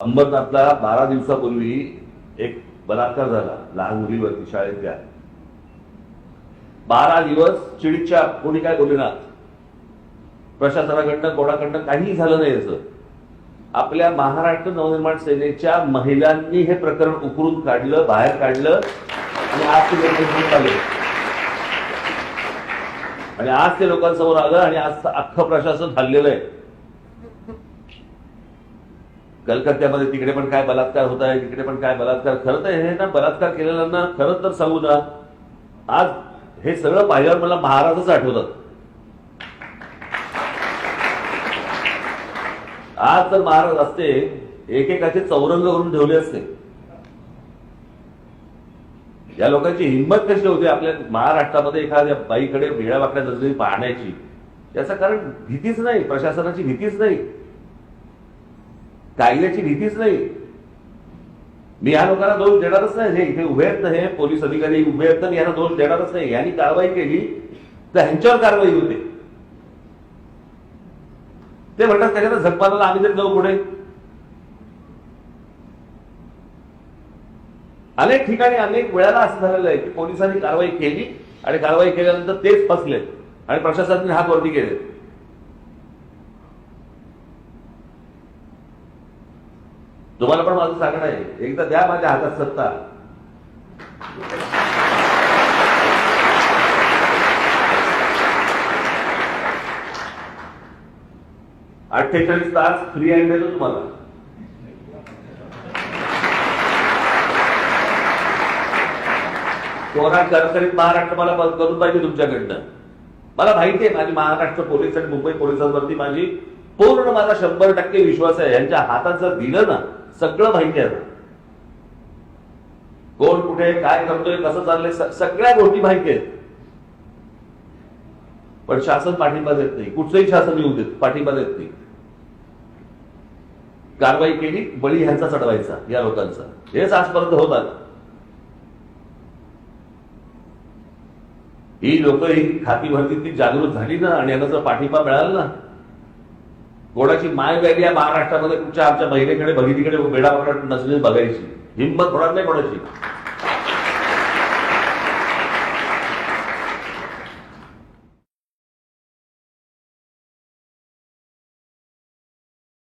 अंबरनाथला बारा दिवसापूर्वी एक बलात्कार झाला लहान मुलीवरती शाळेतल्या बारा दिवस चिडीच्या कोणी काय बोलेनात प्रशासनाकडनं कोणाकडनं काहीही झालं नाही याचं आपल्या महाराष्ट्र नवनिर्माण सेनेच्या महिलांनी हे प्रकरण उकरून काढलं बाहेर काढलं आणि आज ते लोकांसमोर आले. आणि आज ते लोकांसमोर आलं आणि आज अख्खं प्रशासन हल्लेलं आहे. कलकत्त्यामध्ये तिकडे पण काय बलात्कार होत आहे तिकडे पण काय बलात्कार. खरं तर हे ना बलात्कार केलेल्यांना खरं तर सांगू ना आज हे सगळं पाहिल्यावर मला महाराजच आठवतात. आज जर महाराज असते एकेकाचे चौरंग करून ठेवले असते. या लोकांची हिंमत कशी होती आपल्या महाराष्ट्रामध्ये एखाद्या बाईकडे वेळा वाकड्या नजरेने पाहण्याची? याचं कारण भीतीच नाही प्रशासनाची भीतीच नाही. कायद्याची भीतीच नाही. मी या लोकांना दोष देणारच नाही. हे इथे उभे आहेत ना हे पोलीस अधिकारी उभे आहेत ना यांना दोष देणारच नाही. यांनी कारवाई केली तर ह्यांच्यावर कारवाई होते. ते म्हणतात त्याच्यात झकमाराला आम्ही तरी जाऊ पुढे. अनेक ठिकाणी अनेक वेळाला असं झालेलं आहे की पोलिसांनी कारवाई केली आणि कारवाई केल्यानंतर तेच फसले आणि प्रशासनाने हात वरती केले. तुम्हाला पण माझं सांगणं आहे. एकदा द्या माझ्या हातात सत्ता. अठ्ठेचाळीस तास फ्री हँड देतो तुम्हाला. कोणा करकरीत महाराष्ट्र मला बंद करून पाहिजे तुमच्याकडनं. मला माहिती आहे माझी महाराष्ट्र पोलीस आणि मुंबई पोलिसांवरती माझी पूर्ण माझा शंभर टक्के विश्वास आहे. यांच्या हातात जर दिलं ना सगळं माहिती आहे. कोण कुठे काय करतोय कसं चाललंय सगळ्या गोष्टी माहिती आहेत. पण शासन पाठिंबा देत नाही. कुठचंही शासन येऊ देत पाठिंबा देत नाही. कारवाई केली बळी ह्यांचा चढवायचा या लोकांचा. हेच आजपर्यंत होतात ही लोक ही खाती भरती जागृत झाली ना आणि यांना जर पाठिंबा मिळाला ना कोणाची माय व्याली या महाराष्ट्रामध्ये कुठच्या आमच्या महिलेकडे भगिनीकडे बेडावकडे नसलेली बघायची. हिंमत होणार नाही कोणाची.